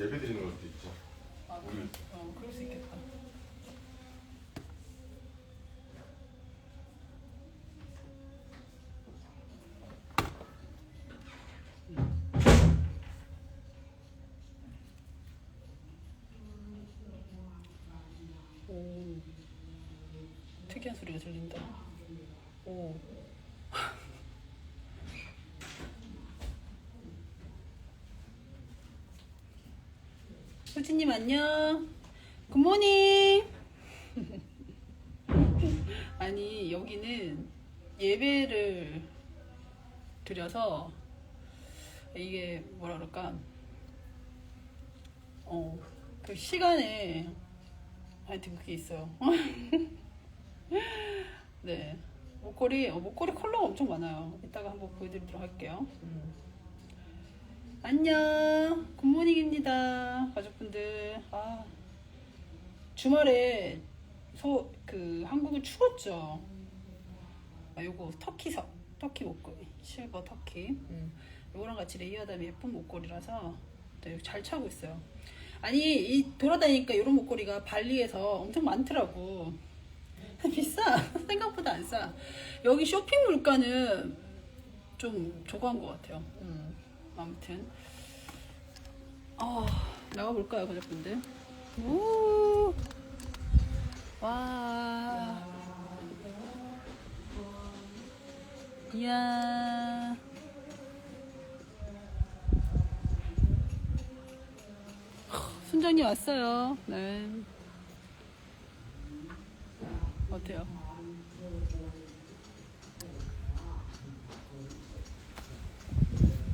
예배 드리는 것도 있죠. 아, 우리 어, 그럴 수 있겠다. 오, 특이한 소리가 들린다. 오. 효진님 안녕. 굿모닝. 아니 여기는 예배를 드려서 이게 뭐라 그럴까 어 그 시간에 하여튼 그게 있어요. 네 목걸이 어, 목걸이 컬러가 엄청 많아요. 이따가 한번 보여드리도록 할게요. 음. 안녕. 굿모닝입니다 가족분들. 아 주말에 소그 한국은 추웠죠? 아 요거 터키석 터키 목걸이 실버 터키. 음. 요거랑 같이 레이어드하면 예쁜 목걸이라서 네, 잘 차고 있어요. 아니 이 돌아다니니까 이런 목걸이가 발리에서 엄청 많더라고. 비싸. 생각보다 안싸. 여기 쇼핑 물가는 좀 저거한 것 같아요. 음. 아무튼. 아 나가볼까요 가족분들? 오. 와. 이야. 순정이 왔어요. 네. 어때요?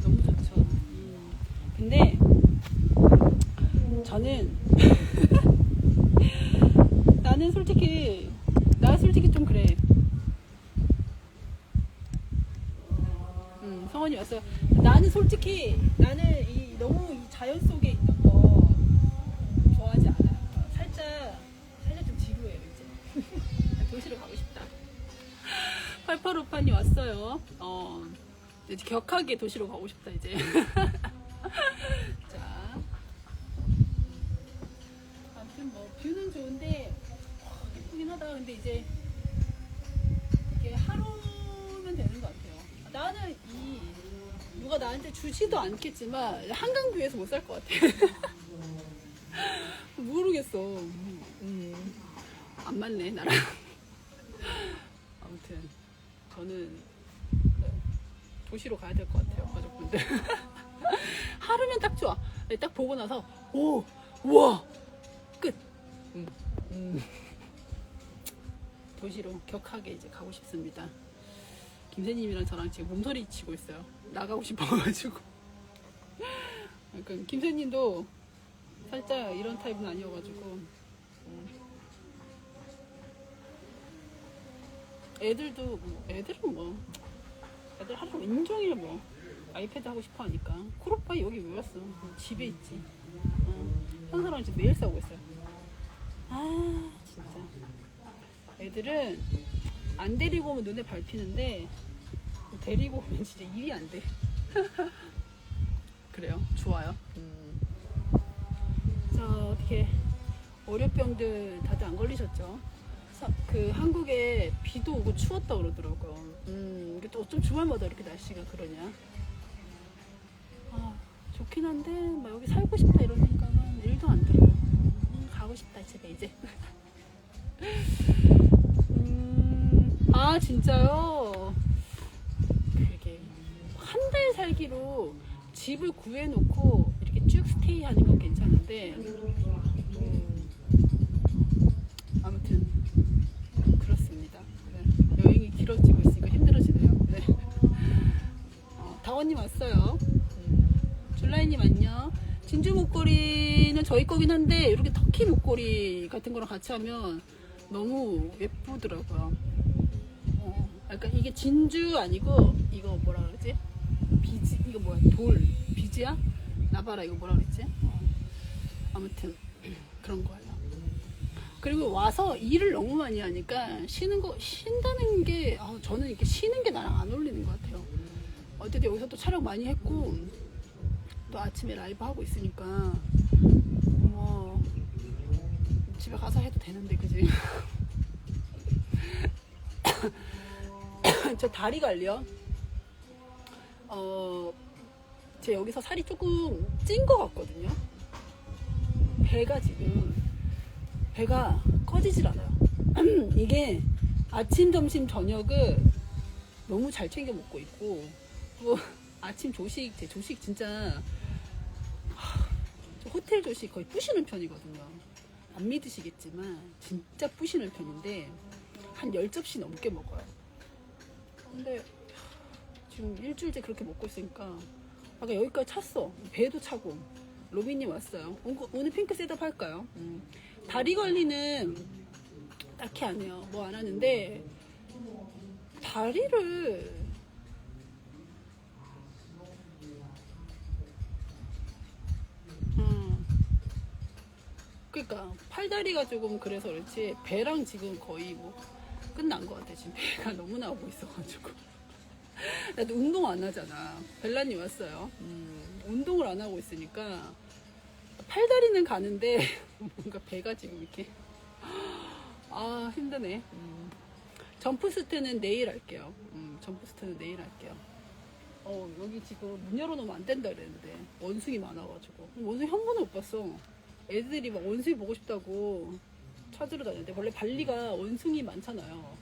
너무 좋죠. 음. 근데 저는 나는 솔직히 나 솔직히 좀 그래. 음, 성원이 왔어요. 나는 솔직히 나는 이 너무 이 자연 속에 있는 거 좋아하지 않아요. 살짝 살짝 좀 지루해요 이제. 도시로 가고 싶다. 8858이 왔어요. 어, 이제 격하게 도시로 가고 싶다 이제. 자, 아무튼 뭐 뷰는 좋은데 와, 예쁘긴 하다. 근데 이제 이게 하루면 되는 것 같아요. 나는 이 누가 나한테 주지도 않겠지만 한강뷰에서 못 살 것 같아. 모르겠어. 음, 안 맞네 나랑. 아무튼 저는 네, 도시로 가야 될 것 같아요 가족분들. 하루면 딱 좋아. 네, 딱 보고 나서 오, 우와, 끝. 음, 음. 도시로 격하게 이제 가고 싶습니다. 김새님이랑 저랑 지금 몸서리 치고 있어요. 나가고 싶어가지고. 그러니까 김새님도 살짝 이런 타입은 아니어가지고. 음. 애들도 뭐, 애들은 뭐 애들 하루 온종일 뭐 아이패드 하고 싶어 하니까 쿠로파이 여기 왜 왔어? 집에 있지. 어, 현서랑 지금 매일 싸우고 있어요. 아 진짜. 애들은 안 데리고 오면 눈에 밟히는데 데리고 오면 진짜 일이 안 돼. 그래요. 좋아요. 음. 자 어떻게 월요병들 다들 안 걸리셨죠? 사- 그 한국에 비도 오고 추웠다 그러더라고요. 음, 이게 또 어쩜 주말마다 이렇게 날씨가 그러냐? 아, 좋긴 한데 막 여기 살고 싶다 이런 생각은 일도 안 들어요. 음, 가고 싶다 집에 이제. 음, 아 진짜요? 그게 한 달 살기로 집을 구해놓고 이렇게 쭉 스테이하는 건 괜찮은데. 음, 아무튼 그렇습니다. 네, 여행이 길어지고 있으니까 힘들어지네요. 네. 어, 다원님 왔어요. 음, 줄라이님 안녕. 진주 목걸이는 저희 거긴 한데 이렇게 터키 목걸이 같은 거랑 같이 하면 너무 예쁘더라고요. 어, 약간 이게 진주 아니고 이거 뭐라 그러지? 비지 이거 뭐야 돌 비지야? 나봐라 이거 뭐라 그랬지? 어, 아무튼 그런 거예요. 그리고 와서 일을 너무 많이 하니까 쉬는 거 쉰다는 게 아, 저는 이렇게 쉬는 게 나랑 안 어울리는 것 같아요. 어쨌든 여기서 또 촬영 많이 했고 또 아침에 라이브 하고 있으니까 뭐 집에 가서 해도 되는데 그지? 저 다리 관리요. 어, 제 여기서 살이 조금 찐 것 같거든요. 배가 지금 배가 커지질 않아요. 이게 아침, 점심, 저녁을 너무 잘 챙겨 먹고 있고 또 아침 조식 제 조식 진짜 호텔 조식 거의 부시는 편이거든요. 안 믿으시겠지만 진짜 부시는 편인데 한 10접시 넘게 먹어요. 근데 지금 일주일째 그렇게 먹고 있으니까 아까 여기까지 찼어. 배도 차고. 로빈님 왔어요. 오늘- 오늘 핑크 셋업 할까요? 음. 다리 관리는 딱히 안 해요. 뭐 안 하는데 다리를 음. 그러니까 팔다리가 조금 그래서 그렇지 배랑 지금 거의 뭐 끝난 것 같아. 지금 배가 너무 나오고 있어가지고. 나도 운동 안 하잖아. 벨라님 왔어요. 음, 운동을 안 하고 있으니까 팔다리는 가는데 뭔가 배가 지금 이렇게. 아 힘드네. 음. 점프 스트는 내일 할게요. 음, 점프 스트는 내일 할게요. 어 여기 지금 문 열어놓으면 안 된다 그랬는데 원숭이 많아가지고. 원숭이 한 번도 못 봤어. 애들이 막 원숭이 보고 싶다고 찾으러 다녔는데 원래 발리가 원숭이 많잖아요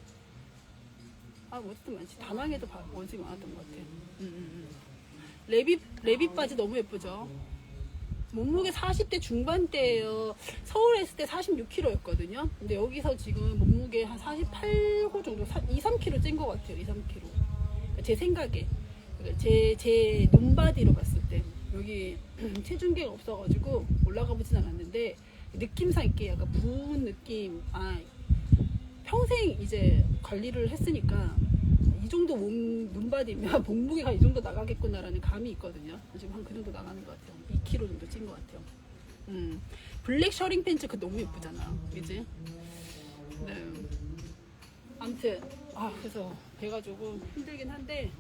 아 어쨌든 많지 다낭에도 바- 원숭이 많았던 것 같아 음, 음, 음. 레빗 레빗 바지 너무 예쁘죠 몸무게 40대 중반대예요. 서울에 있을 때 46kg였거든요. 근데 여기서 지금 몸무게 한 48호 정도, 2, 3kg 찐 것 같아요. 2, 3kg. 제 생각에. 그러니까 제, 제 눈바디로 봤을 때. 여기 체중계가 없어가지고 올라가 보진 않았는데, 느낌상 있게 약간 부은 느낌. 아, 평생 이제 관리를 했으니까, 이 정도 몸, 눈바디면 몸무게가 이 정도 나가겠구나라는 감이 있거든요. 지금 한 그 정도 나가는 것 같아요. 2kg 정도 찐 것 같아요. 음. 블랙 셔링 팬츠 그 너무 예쁘잖아. 그지? 네. 아무튼, 아, 그래서 배가 조금 힘들긴 한데,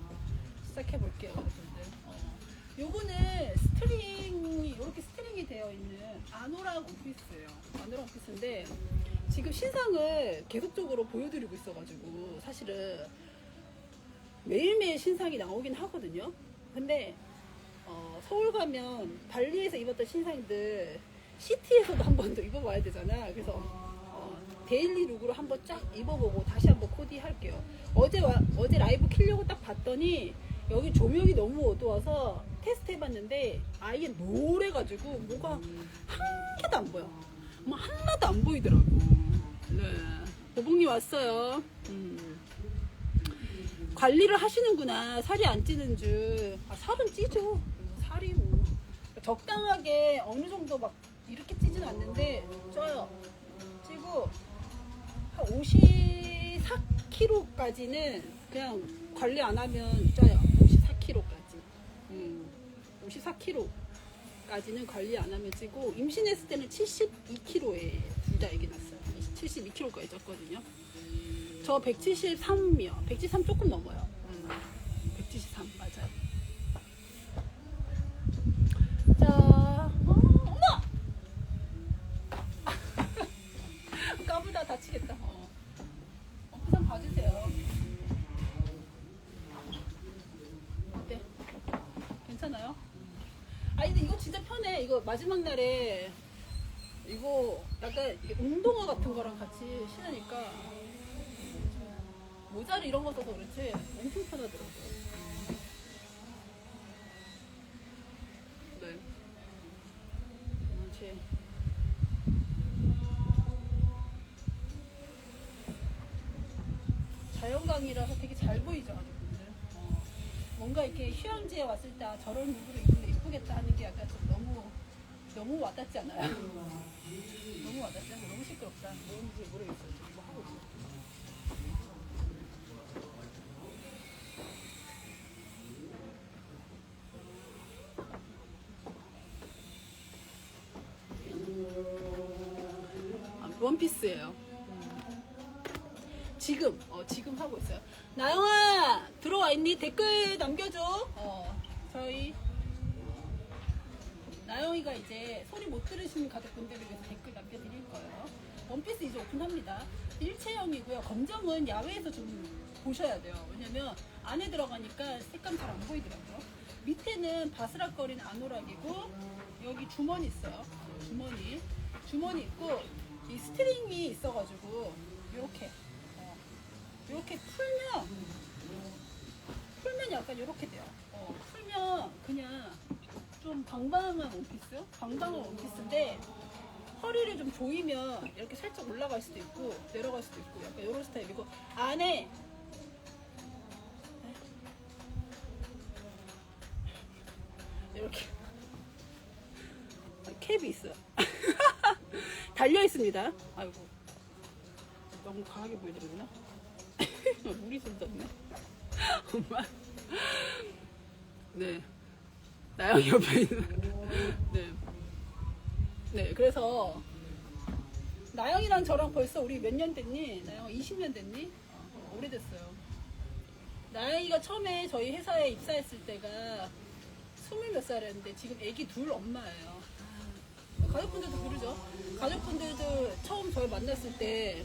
시작해 볼게요. 여러분들. 어. 요거는 스트링이, 이렇게 스트링이 되어 있는 아노랑 오피스예요. 아노랑 오피스인데, 지금 신상을 계속적으로 보여드리고 있어가지고, 사실은 매일매일 신상이 나오긴 하거든요. 근데 어, 서울 가면 발리에서 입었던 신상들 시티에서도 한 번 더 입어봐야 되잖아. 그래서 어, 데일리 룩으로 한번 쫙 입어보고 다시 한번 코디 할게요. 어제 와, 어제 라이브 키려고 딱 봤더니 여기 조명이 너무 어두워서 테스트 해봤는데 아예 노래가지고 뭐가 한 개도 안 보여. 뭐 하나도 안 보이더라고. 네. 보봉님 왔어요. 음. 관리를 하시는구나. 살이 안 찌는 줄. 아, 살은 찌죠. 살이 뭐. 적당하게 어느 정도 막 이렇게 찌진 않는데, 쪄요. 찌고, 한 54kg까지는 그냥 관리 안 하면 쪄요. 54kg까지. 음, 54kg까지는 관리 안 하면 찌고, 임신했을 때는 72kg에 둘다 애기 낳았어요. 72kg까지 쪘거든요. 저 173이요. 173 조금 넘어요. 음, 173 맞아요. 자, 어, 엄마! 까부다 다치겠다. 어. 어, 한번 봐주세요. 어때? 괜찮아요? 아 근데 이거 진짜 편해. 이거 마지막 날에 이거 약간 운동화 같은 거랑 같이 신으니까 모자를 이런 거 써서 그렇지 엄청 편하더라고요. 네. 자연광이라서 되게 잘 보이죠. 어, 뭔가 이렇게 휴양지에 왔을 때 아, 저런 룩으로 입으면 예쁘겠다 하는 게 약간 좀 너무 와닿지 않아요? 너무 와닿지 않아? 너무 시끄럽다. 뭔지 모르겠어요. 지금 뭐 하고 있어. 아, 원피스예요. 지금 어 지금 하고 있어요. 나영아 들어와 있니? 댓글 남겨줘. 어 저희 나영이가 이제 소리 못 들으시는 가족분들을 위해서 댓글 남겨드릴 거예요. 원피스 이제 오픈합니다. 일체형이고요. 검정은 야외에서 좀 보셔야 돼요. 왜냐면 안에 들어가니까 색감 잘 안 보이더라고요. 밑에는 바스락거리는 아노락이고 여기 주머니 있어요. 주머니. 주머니 있고 이 스트링이 있어가지고 이렇게 이렇게 풀면 풀면 약간 이렇게 돼요. 좀 방방한 원피스? 방방한 원피스인데 허리를 좀 조이면 이렇게 살짝 올라갈 수도 있고 내려갈 수도 있고 약간 이런 스타일이고 안에 이렇게 캡이 있어요. 달려 있습니다. 아이고 너무 강하게 보여드리구나. 물이 쏟았네. 엄마. 네. 나영 옆에 있는. 네. 네, 그래서 나영이랑 저랑 벌써 우리 몇 년 됐니? 나영 20년 됐니? 어, 오래됐어요. 나영이가 처음에 저희 회사에 입사했을 때가 스물 몇 살이었는데 지금 애기 둘 엄마예요. 아, 가족분들도 그러죠. 가족분들도 처음 저를 만났을 때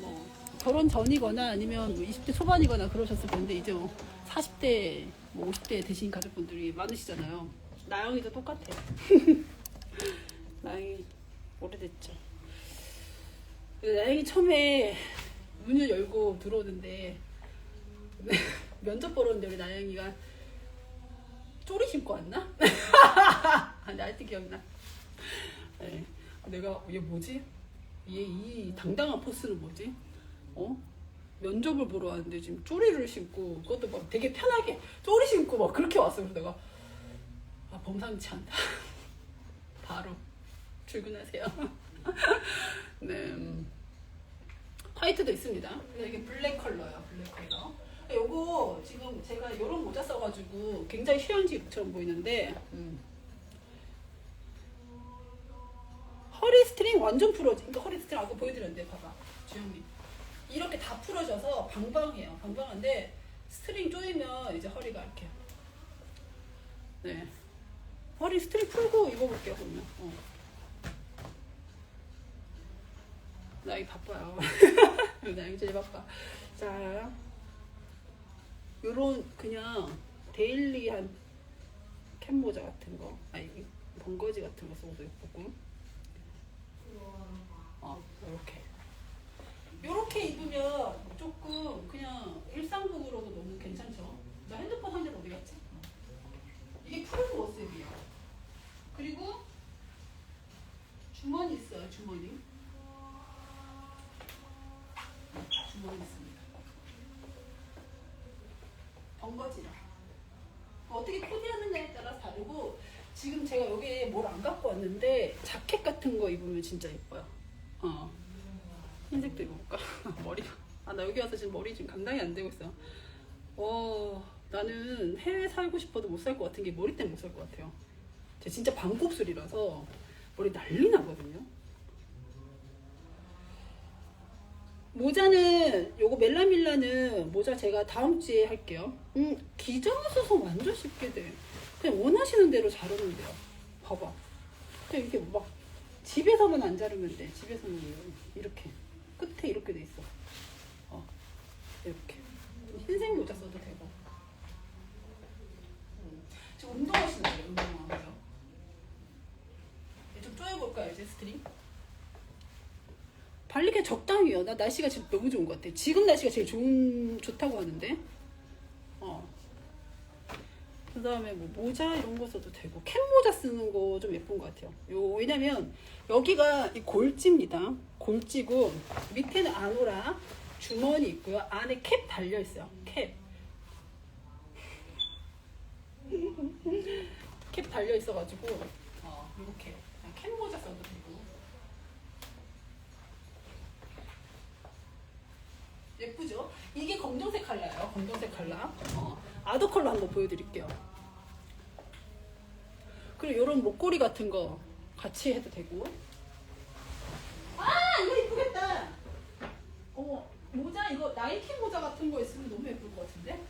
뭐 결혼 전이거나 아니면 뭐 20대 초반이거나 그러셨을 텐데 이제 뭐 40대, 뭐 50대 되신 가족분들이 많으시잖아요. 나영이도 똑같아요. 나영이 오래됐죠. 나영이 처음에 문을 열고 들어오는데 면접 보러 오는데 우리 나영이가 쪼리 신고 왔나? 아, 나 아직도 기억나. 네. 내가 얘 뭐지? 얘 이 당당한 포스는 뭐지? 어? 면접을 보러 왔는데 지금 쪼리를 신고 그것도 막 되게 편하게 쪼리 신고 막 그렇게 왔어. 그래서 내가 아 범상치 않다. 바로 출근하세요. 네. 음. 화이트도 있습니다. 이게 블랙 컬러예요. 블랙 컬러. 요거 지금 제가 이런 모자 써가지고 굉장히 휴양지처럼 보이는데 음. 허리 스트링 완전 풀어지. 그러니까 허리 스트링 아까 보여드렸는데 봐봐 주영님 이렇게 다 풀어져서 방방해요. 방방한데 스트링 조이면 이제 허리가 이렇게 네 허리 스트링 풀고 입어볼게요 그러면. 어. 나 이거 바빠요. 나 제일 바빠. 자, 요런 그냥 데일리한 캡 모자 같은 거, 아니 번거지 같은 거 써도 예쁘고. 어, 요렇게. 요렇게 입으면 조금 그냥 일상복으로도 너무 괜찮죠. 나 핸드폰 한 대는 어디 갔지? 이게 푸른 모습이야. 그리고 주머니 있어요, 주머니. 주머니 있습니다. 번거지라. 어떻게 코디하느냐에 따라 다르고 지금 제가 여기에 뭘 안 갖고 왔는데 자켓 같은 거 입으면 진짜 예뻐요. 어. 흰색도 입어볼까? 머리가. 아, 나 여기 와서 지금 머리 지금 감당이 안 되고 있어. 어, 나는 해외 살고 싶어도 못 살 것 같은 게 머리 때문에 못 살 것 같아요. 제가 진짜 반곱슬이라서 머리 난리 나거든요. 모자는 요거 멜라밀라는 모자 제가 다음 주에 할게요. 음 기장을 써서 완전 쉽게 돼. 그냥 원하시는 대로 자르면 돼요. 봐봐. 그냥 이렇게 막 집에서만 안 자르면 돼. 집에서는 이렇게 끝에 이렇게 돼 있어. 어 이렇게 흰색 모자 써도 되고. 음. 지금 운동하시는 거예요. 운동하고요. 좀 쪼여볼까요 이제 스트링? 발리게 적당해요. 나 날씨가 지금 너무 좋은 것 같아. 지금 날씨가 제일 좋은, 좋다고 하는데. 어. 그 다음에 뭐 모자 이런 거 써도 되고, 캡 모자 쓰는 거 좀 예쁜 것 같아요. 요, 왜냐면 여기가 이 골지입니다. 골지고, 밑에는 아노라, 주머니 있고요. 안에 캡 달려 있어요. 캡. 캡 달려 있어가지고, 어, 요렇게. 캡 모자 써도 되고. 예쁘죠? 이게 검정색 컬러예요. 검정색 컬러. 어, 아더 컬러 한번 보여드릴게요. 그리고 이런 목걸이 같은 거 같이 해도 되고. 아 이거 이쁘겠다. 어 모자 이거 나이키 모자 같은 거 있으면 너무 예쁠 것 같은데.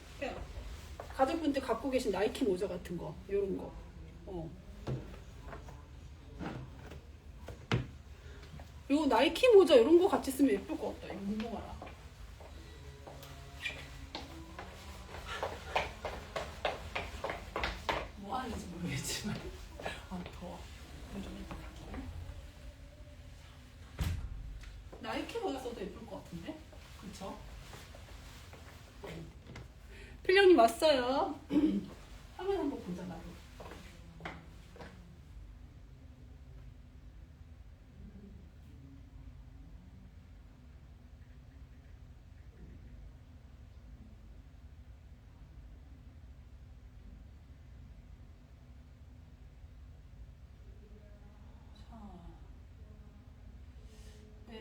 가족분들 갖고 계신 나이키 모자 같은 거 이런 거. 어. 요 나이키 모자 이런 거 같이 쓰면 예쁠 것 같다. 이거 운동화랑. 그쵸? 필령님 왔어요. 화면 한번 보자, 나도.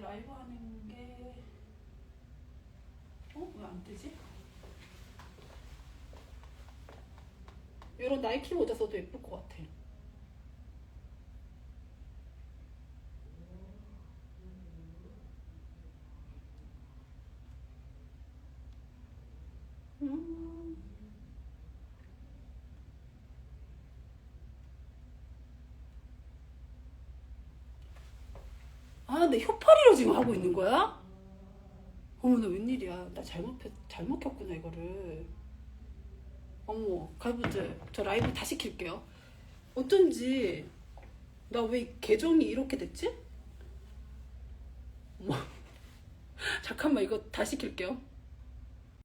라이브 안 뜨지? 이런 나이키 모자 써도 예쁠 것 같아. 음. 아, 근데 효파리로 지금 하고 있는 거야? 어머 나 웬일이야? 나 잘못 잘못 켰구나 이거를. 어머, 가보자. 저 라이브 다시 킬게요. 어쩐지 나 왜 계정이 이렇게 됐지? 어머, 잠깐만 이거 다시 킬게요.